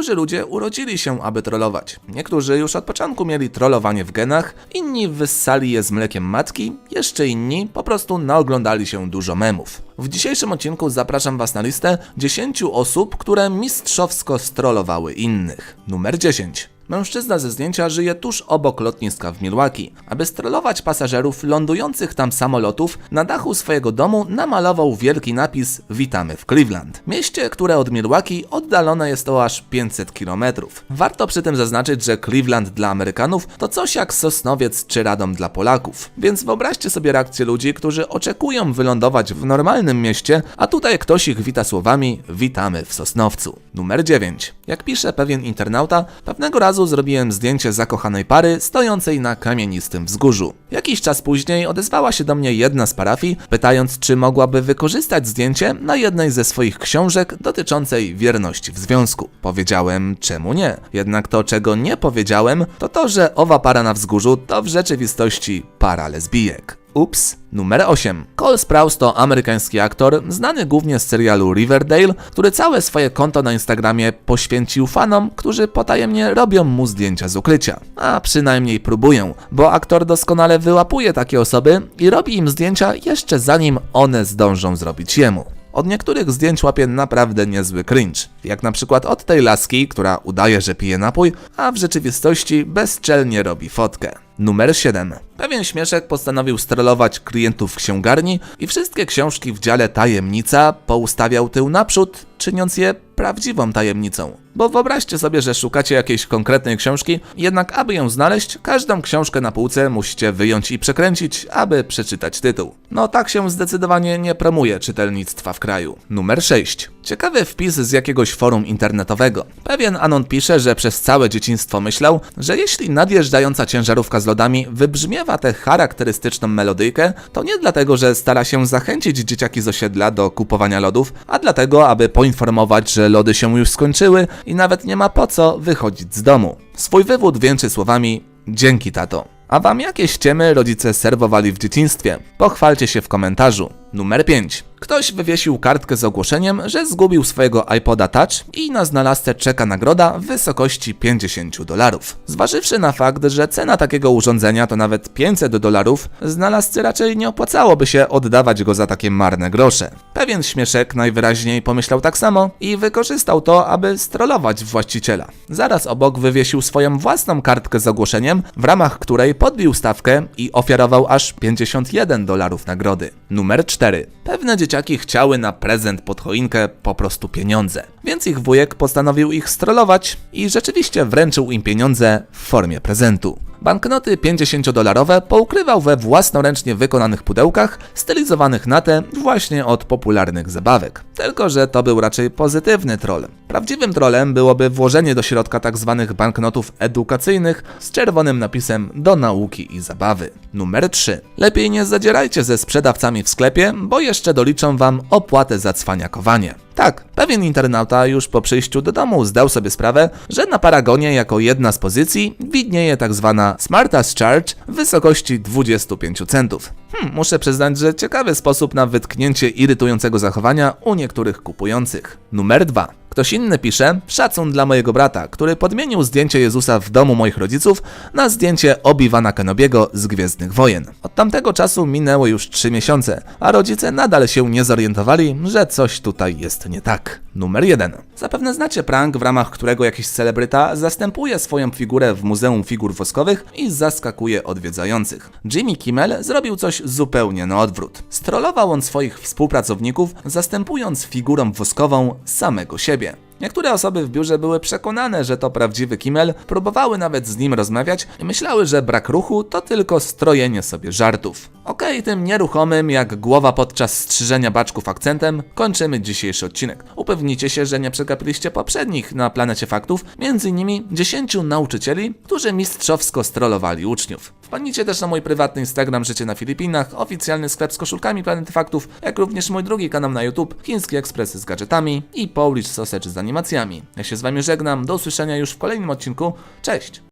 Niektórzy ludzie urodzili się, aby trollować. Niektórzy już od początku mieli trollowanie w genach, inni wyssali je z mlekiem matki, jeszcze inni po prostu naoglądali się dużo memów. W dzisiejszym odcinku zapraszam Was na listę 10 osób, które mistrzowsko strollowały innych. Numer 10. Mężczyzna ze zdjęcia żyje tuż obok lotniska w Milwaukee. Aby strollować pasażerów lądujących tam samolotów, na dachu swojego domu namalował wielki napis Witamy w Cleveland. Mieście, które od Milwaukee oddalone jest o aż 500 km. Warto przy tym zaznaczyć, że Cleveland dla Amerykanów to coś jak Sosnowiec czy Radom dla Polaków. Więc wyobraźcie sobie reakcję ludzi, którzy oczekują wylądować w normalnym mieście, a tutaj ktoś ich wita słowami Witamy w Sosnowcu. Numer 9. Jak pisze pewien internauta, pewnego razu zrobiłem zdjęcie zakochanej pary stojącej na kamienistym wzgórzu. Jakiś czas później odezwała się do mnie jedna z parafii, pytając, czy mogłaby wykorzystać zdjęcie na jednej ze swoich książek dotyczącej wierności w związku. Powiedziałem, czemu nie? Jednak to, czego nie powiedziałem, to to, że owa para na wzgórzu to w rzeczywistości para lesbijek. Ups. Numer 8. Cole Sprouse to amerykański aktor, znany głównie z serialu Riverdale, który całe swoje konto na Instagramie poświęcił fanom, którzy potajemnie robią mu zdjęcia z ukrycia. A przynajmniej próbują, bo aktor doskonale wyłapuje takie osoby i robi im zdjęcia jeszcze zanim one zdążą zrobić jemu. Od niektórych zdjęć łapie naprawdę niezły cringe. Jak na przykład od tej laski, która udaje, że pije napój, a w rzeczywistości bezczelnie robi fotkę. Numer 7. Pewien śmieszek postanowił strollować klientów w księgarni i wszystkie książki w dziale tajemnica poustawiał tył naprzód, czyniąc je prawdziwą tajemnicą. Bo wyobraźcie sobie, że szukacie jakiejś konkretnej książki, jednak aby ją znaleźć, każdą książkę na półce musicie wyjąć i przekręcić, aby przeczytać tytuł. No tak się zdecydowanie nie promuje czytelnictwa w kraju. Numer 6. Ciekawy wpis z jakiegoś forum internetowego. Pewien Anon pisze, że przez całe dzieciństwo myślał, że jeśli nadjeżdżająca ciężarówka z lodami wybrzmiewa tę charakterystyczną melodyjkę, to nie dlatego, że stara się zachęcić dzieciaki z osiedla do kupowania lodów, a dlatego, aby poinformować, że lody się już skończyły i nawet nie ma po co wychodzić z domu. Swój wywód wieńczy słowami Dzięki tato. A wam jakie ściemy rodzice serwowali w dzieciństwie? Pochwalcie się w komentarzu. Numer 5. Ktoś wywiesił kartkę z ogłoszeniem, że zgubił swojego iPoda Touch i na znalazce czeka nagroda w wysokości 50 dolarów. Zważywszy na fakt, że cena takiego urządzenia to nawet 500 dolarów, znalazcy raczej nie opłacałoby się oddawać go za takie marne grosze. Pewien śmieszek najwyraźniej pomyślał tak samo i wykorzystał to, aby strollować właściciela. Zaraz obok wywiesił swoją własną kartkę z ogłoszeniem, w ramach której podbił stawkę i ofiarował aż 51 dolarów nagrody. Numer 4. Pewne dzieciaki chciały na prezent pod choinkę po prostu pieniądze, więc ich wujek postanowił ich strollować i rzeczywiście wręczył im pieniądze w formie prezentu. Banknoty 50-dolarowe poukrywał we własnoręcznie wykonanych pudełkach, stylizowanych na te właśnie od popularnych zabawek. Tylko, że to był raczej pozytywny troll. Prawdziwym trolem byłoby włożenie do środka tzw. banknotów edukacyjnych z czerwonym napisem do nauki i zabawy. Numer 3. Lepiej nie zadzierajcie ze sprzedawcami w sklepie, bo jeszcze doliczą wam opłatę za cwaniakowanie. Tak, pewien internauta już po przyjściu do domu zdał sobie sprawę, że na Paragonie jako jedna z pozycji widnieje tak zwana Smartass Charge w wysokości 25 centów. Hmm, muszę przyznać, że ciekawy sposób na wytknięcie irytującego zachowania u niektórych kupujących. Numer 2. Ktoś inny pisze, szacun dla mojego brata, który podmienił zdjęcie Jezusa w domu moich rodziców na zdjęcie Obi-Wana Kenobiego z Gwiezdnych Wojen. Od tamtego czasu minęło już 3 miesiące, a rodzice nadal się nie zorientowali, że coś tutaj jest nie tak. Numer 1. Zapewne znacie prank, w ramach którego jakiś celebryta zastępuje swoją figurę w Muzeum Figur Woskowych i zaskakuje odwiedzających. Jimmy Kimmel zrobił coś zupełnie na odwrót. Strollował on swoich współpracowników, zastępując figurą woskową samego siebie. Niektóre osoby w biurze były przekonane, że to prawdziwy Kimmel, próbowały nawet z nim rozmawiać i myślały, że brak ruchu to tylko strojenie sobie żartów. Okej, tym nieruchomym jak głowa podczas strzyżenia baczków akcentem kończymy dzisiejszy odcinek. Upewnijcie się, że nie przegapiliście poprzednich na planecie faktów, między innymi 10 nauczycieli, którzy mistrzowsko strollowali uczniów. Wpadnijcie też na mój prywatny Instagram Życie na Filipinach, oficjalny sklep z koszulkami Planety Faktów, jak również mój drugi kanał na YouTube, Chińskie Ekspresy z gadżetami i Polish Sausage z animacjami. Ja się z wami żegnam, do usłyszenia już w kolejnym odcinku, cześć!